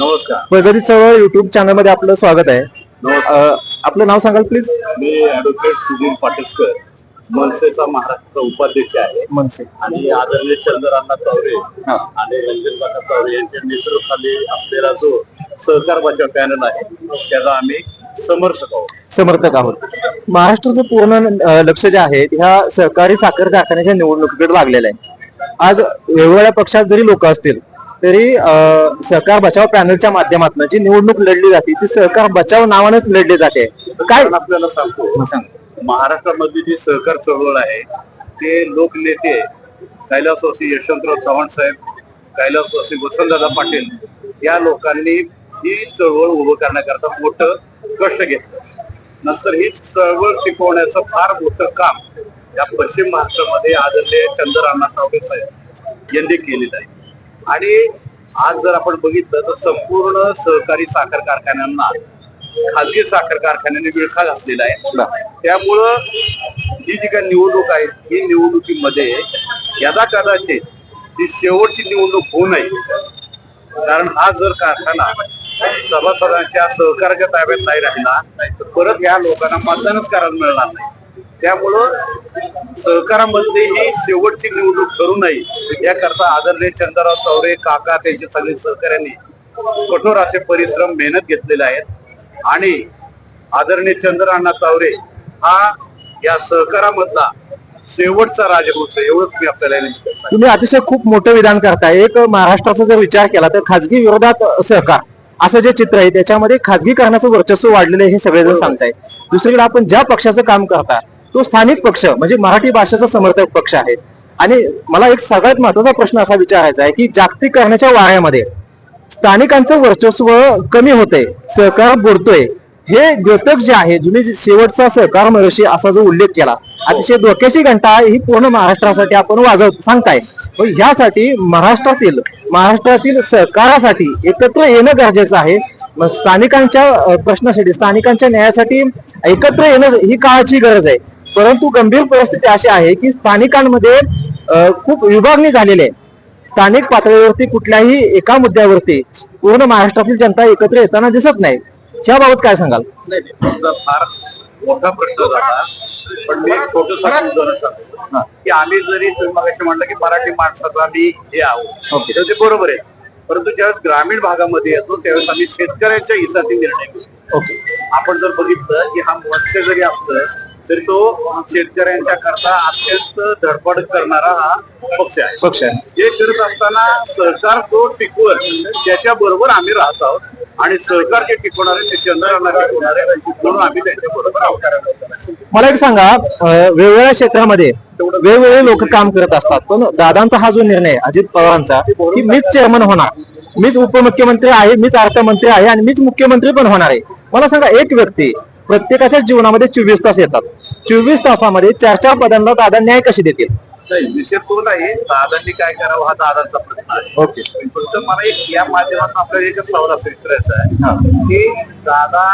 नमस्कार. प्रगती चळवळ युट्यूब चॅनलमध्ये आपलं स्वागत आहे. अ, आपलं नाव सांगाल प्लीज मी ऍडव्होकेट सुधीर पाटिस्कर मनसेचा महाराष्ट्र उपाध्यक्ष आहे. मनसे. आणि आदरणीय चंद्रअण्णा चौरे हा. आणि रंजन काका चौरे यांच्या नेतृत्वाखाली असलेला जो सहकार बचाव पॅनल आहे त्याचा आम्ही समर्थक आहोत. समर्थक आहोत. महाराष्ट्राचं पूर्ण अ, लक्ष जे आहे ह्या सहकारी साखर कारखान्याच्या निवडणुकीकडे लागलेलं आहे. आज वेगवेगळ्या पक्षात जरी लोक असतील तरी सहकार बचाव पॅनलच्या माध्यमातून जी निवडणूक लढली जाते ती सहकार बचाव नावानेच लढली जाते. काय? आपल्याला सांगतो सांग. महाराष्ट्रामधली जी सहकार चळवळ आहे ते लोकनेते कैलासवासी यशवंतराव चव्हाण साहेब कैलासवासी वसंतदादा पाटील या लोकांनी ही चळवळ उभं करण्याकरता मोठं कष्ट घेतलं. नंतर ही चळवळ टिकवण्याचं फार मोठं काम या पश्चिम महाराष्ट्रामध्ये आदरणीय चंद्रअण्णा तावडे साहेब यांनी केलेलं आहे. आणि आज जर आपण बघितलं तर संपूर्ण सहकारी साखर कारखान्यांना खाजगी साखर कारखान्यांनी विळखा घातलेला आहे. त्यामुळं ही जी काही निवडणूक आहे ही निवडणुकीमध्ये यदा कदाचित ही शेवटची निवडणूक होऊ नये. कारण हा जर कारखाना सभासदांच्या सहकार्याच्या ताब्यात नाही राहिला तर परत या लोकांना मतदानच करायला मिळणार नाही. त्यामुळं सहकारामध्ये ही शेवटची निवडणूक करू नये याकरता आदरणीय चंद्रराव चौरे काका त्यांचे सगळे सहकार्यांनी कठोर असे परिश्रम मेहनत घेतलेले आहेत. आणि आदरणीय चंद्रअण्णा तावरे हा या सहकारामधला शेवटचा राजवंश आहे. एवढंच मी आपल्याला तुम्ही अतिशय खूप मोठं विधान करताय. एक महाराष्ट्राचा जर विचार केला तर खाजगी विरोधात सहकार असं जे चित्र आहे त्याच्यामध्ये खाजगीकरणाचं वर्चस्व वाढलेलं आहे हे सगळेजण सांगताय दुसरीकडे आपण ज्या पक्षाचं काम करता तो स्थानिक पक्ष म्हणजे मराठी भाषेचा समर्थक पक्ष आहे. आणि मला एक सगळ्यात महत्त्वाचा प्रश्न असा विचारायचा आहे की जागतिकरणाच्या वाऱ्यामध्ये स्थानिकांचं वर्चस्व कमी होतंय सहकार बुडतोय हे द्योतक जे आहे जुनी शेवटचा सहकार महर्षी असा जो उल्लेख केला अतिशय धोक्याची घंटा ही पूर्ण महाराष्ट्रासाठी आपण वाजव सांगताय. ह्यासाठी महाराष्ट्रातील महाराष्ट्रातील सहकारासाठी एकत्र येणं गरजेचं आहे. स्थानिकांच्या प्रश्नासाठी स्थानिकांच्या न्यायासाठी एकत्र येणं ही काळाची गरज आहे. परंतु गंभीर परिस्थिती अशी आहे की स्थानिकांमध्ये खूप विभागणी झालेली आहे. स्थानिक पातळीवरती कुठल्याही एका मुद्द्यावरती पूर्ण महाराष्ट्रातील जनता एकत्र येताना दिसत नाही. याबाबत काय सांगाल? फार मोठा प्रश्न झाला. पण मी छोटस की आम्ही जरी तुम्ही मगाशी म्हटलं की मराठी माणसाचा आम्ही हे आहोत. ते बरोबर आहे. परंतु ज्यावेळेस ग्रामीण भागामध्ये येतो त्यावेळेस आम्ही शेतकऱ्यांच्या हितातील निर्णय घेतो. ओके. आपण जर बघितलं की हा मत्स्य जरी असलं तरी तो शेतकऱ्यांच्या करता अत्यंत धडपड करणारा हा पक्ष आहे. पक्ष आहे. हे करत असताना सहकार जो टिकवल त्याच्या बरोबर आम्ही राहत आहोत. आणि सहकार जे टिकवणारे ते टिकवणारे म्हणून आम्ही त्यांच्या बरोबर आहोत मला एक सांगा वेगवेगळ्या क्षेत्रामध्ये वेगवेगळे लोक काम करत असतात पण दादांचा हा जो निर्णय अजित पवारांचा की मीच चेअरमन होणार मीच उपमुख्यमंत्री आहे मीच अर्थमंत्री आहे आणि मीच मुख्यमंत्री पण होणार आहे. मला सांगा एक व्यक्ती प्रत्येकाच्या जीवनामध्ये चोवीस तास येतात. चोवीस तासामध्ये चार चार पदांना दादा न्याय कशी देतील? नाही विषय तो नाही. दादांनी काय करावं हा दादांचा प्रश्न आहे. ओके. फक्त मला एक या माध्यमातून आपल्याला एकच सवाल असं विचारायचा आहे. की दादा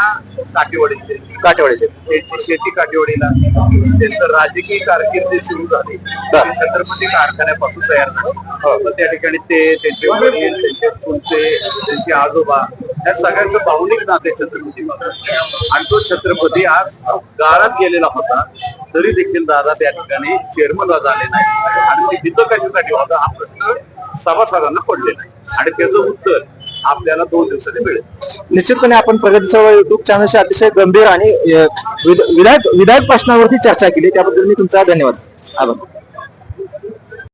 काठीवाडीचे. काटेवाडीचे त्यांची शेती काठीवाडीला. त्यांचं राजकीय कारकिर्दी सुरू झाली. छत्रपती कारखान्यापासून तयार झाले. तर त्या ठिकाणी ते त्यांचे वडील त्यांचे चुलते त्यांचे आजोबा या सगळ्यांचं भावनिक नाते छत्रपती आणि तो छत्रपती आज गाळात गेलेला होता तरी देखील दादा त्या ठिकाणी चेअरमनला झाले नाही. आणि ते हित कशासाठी होता हा प्रश्न सभासदांना पडलेला आहे आणि त्याचं उत्तर आपल्याला दोन दिवसांनी मिळेल. निश्चितपणे आपण प्रगती चळवळ युट्यूब चॅनलशी अतिशय गंभीर आणि विधायक विधायक प्रश्नावरती चर्चा केली. त्याबद्दल मी तुमचा धन्यवाद. आभार.